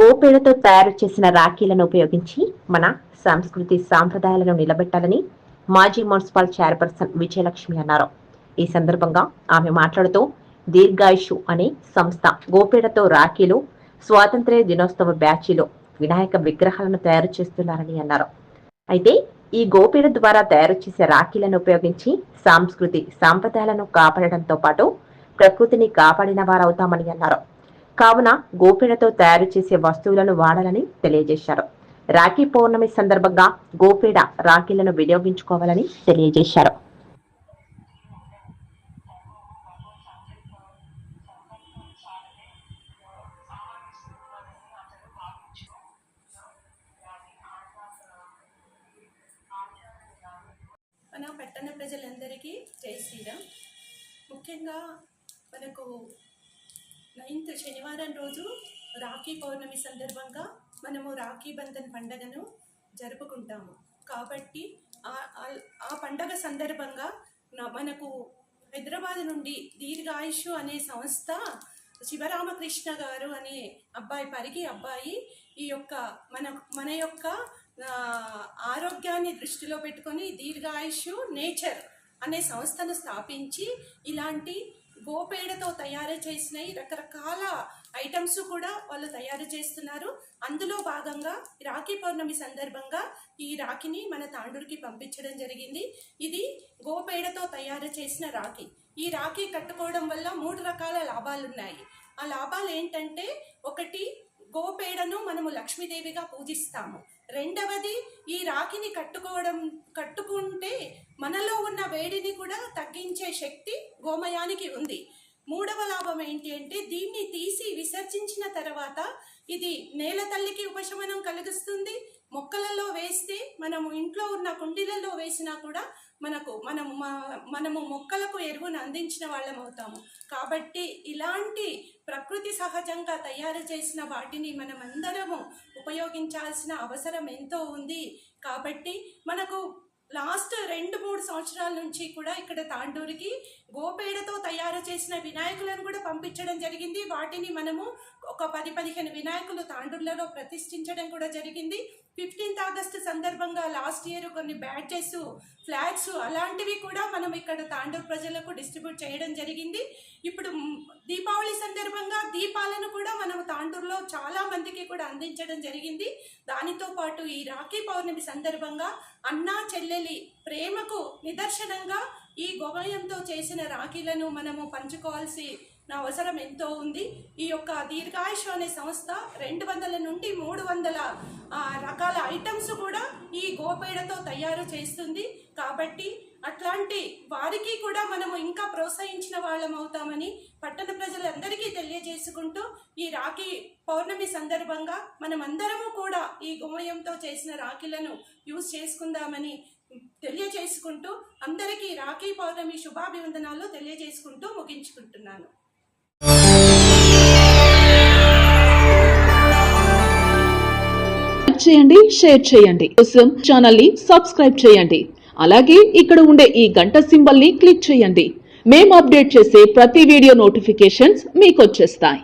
గోపేడతో తయారు చేసిన రాఖీలను ఉపయోగించి మన సంస్కృతి సాంప్రదాయాలను నిలబెట్టాలని మాజీ మున్సిపల్ చైర్పర్సన్ విజయలక్ష్మి అన్నారు. ఈ సందర్భంగా ఆమె మాట్లాడుతూ దీర్ఘాయుషు అనే సంస్థ గోపేడతో రాఖీలు స్వాతంత్ర్య దినోత్సవ బ్యాచీలో వినాయక విగ్రహాలను తయారు చేస్తున్నారని అన్నారు. అయితే ఈ గోపేడ ద్వారా తయారు చేసే రాఖీలను ఉపయోగించి సాంస్కృతి సాంప్రదాయాలను కాపాడడంతో పాటు ప్రకృతిని కాపాడిన వారవుతామని అన్నారు. కావున గోపేడతో తయారు చేసే వస్తువులను వాడాలని తెలియజేశారు. రాఖీ పౌర్ణమి సందర్భంగా గోపేడ రాఖీలను వినియోగించుకోవాలని తెలియజేశారు. మన పట్టణ ప్రజలందరికీ జై శ్రీరామ్. ముఖ్యంగా మనకు నైన్త్ శనివారం రోజు రాఖీ పౌర్ణమి సందర్భంగా మనము రాఖీ బంధన్ పండగను జరుపుకుంటాము. కాబట్టి ఆ- పండగ సందర్భంగా మనకు హైదరాబాద్ నుండి దీర్ఘాయుష్ అనే సంస్థ శివరామకృష్ణ గారు అనే అబ్బాయి పరిగి అబ్బాయి ఈ యొక్క మన మన యొక్క ఆరోగ్యాన్ని దృష్టిలో పెట్టుకొని దీర్ఘాయుష్ నేచర్ అనే సంస్థను స్థాపించి ఇలాంటి గోపేడతో తయారు చేసినవి రకరకాల ఐటమ్స్ కూడా వాళ్ళు తయారు చేస్తున్నారు. అందులో భాగంగా రాఖీ పౌర్ణమి సందర్భంగా ఈ రాఖీని మన తాండూరుకి పంపించడం జరిగింది. ఇది గోపేడతో తయారు చేసిన రాఖీ. ఈ రాఖీ కట్టుకోవడం వల్ల మూడు రకాల లాభాలు ఉన్నాయి ఆ లాభాలు ఏంటంటే ఒకటి గోపేడను మనము లక్ష్మీదేవిగా పూజిస్తాము. రెండవది ఈ రాఖీని కట్టుకోవడం కట్టుకుంటే మనలో ఉన్న వేడిని కూడా తగ్గించే శక్తి గోమయానికి ఉంది. మూడవ లాభం ఏంటి అంటే దీన్ని తీసి విసర్జించిన తర్వాత ఇది నేల తల్లికి ఉపశమనం కలిగిస్తుంది మొక్కలలో వేస్తే మనము ఇంట్లో ఉన్న కుండీలలో వేసినా కూడా మనకు మనము మా- మనము మొక్కలకు ఎరువును అందించిన వాళ్ళం అవుతాము. కాబట్టి ఇలాంటి ప్రకృతి సహజంగా తయారు చేసిన వాటిని మనమందరము ఉపయోగించాల్సిన అవసరం ఎంతో ఉంది. కాబట్టి మనకు లాస్ట్ రెండు మూడు సంవత్సరాల నుంచి కూడా ఇక్కడ తాండూరుకి గోపేడతో తయారు చేసిన వినాయకులను కూడా పంపించడం జరిగింది. వాటిని మనము ఒక పది పదిహేను వినాయకులు తాండూరులలో ప్రతిష్ఠించడం కూడా జరిగింది. ఫిఫ్టీన్త్ ఆగస్ట్ సందర్భంగా లాస్ట్ ఇయర్ కొన్ని బ్యాడ్జెస్ ఫ్లాగ్స్ అలాంటివి కూడా మనం ఇక్కడ తాండూరు ప్రజలకు డిస్ట్రిబ్యూట్ చేయడం జరిగింది. ఇప్పుడు దీపావళి సందర్భంగా దీపాలను కూడా మనం తాండూరులో చాలా మందికి కూడా అందించడం జరిగింది. దానితో పాటు ఈ రాఖీ పౌర్ణమి సందర్భంగా అన్నా చెల్లె తల్లి ప్రేమకు నిదర్శనంగా ఈ గోమయంతో చేసిన రాఖీలను మనము పంచుకోవాల్సి నా అవసరం ఎంతో ఉంది. ఈ యొక్క దీర్ఘాయుష అనే సంస్థ రెండు వందల నుండి మూడు వందల ఆ, రకాల ఐటమ్స్ కూడా ఈ గోపేడతో తయారు చేస్తుంది. కాబట్టి అట్లాంటి వారికి కూడా మనము ఇంకా ప్రోత్సహించిన వాళ్ళం అవుతామని పట్టణ ప్రజలందరికీ తెలియజేసుకుంటూ ఈ రాఖీ పౌర్ణమి సందర్భంగా మనమందరము కూడా ఈ గోమయంతో చేసిన రాఖీలను యూజ్ చేసుకుందామని తెలియజేసుకుంటూ అందరికీ రాఖీ పౌర్ణమి శుభాభివందనాలు తెలియజేసుకుంటూ ముగించుకుంటున్నాను. చేయండి షేర్ చేయండి. కోసం ఛానల్ని సబ్స్క్రైబ్ చేయండి. అలాగే ఇక్కడ ఉండే ఈ గంట సింబల్ని క్లిక్ చేయండి. మేము అప్డేట్ చేసే ప్రతి వీడియో నోటిఫికేషన్స్ మీకు వచ్చేస్తాయి.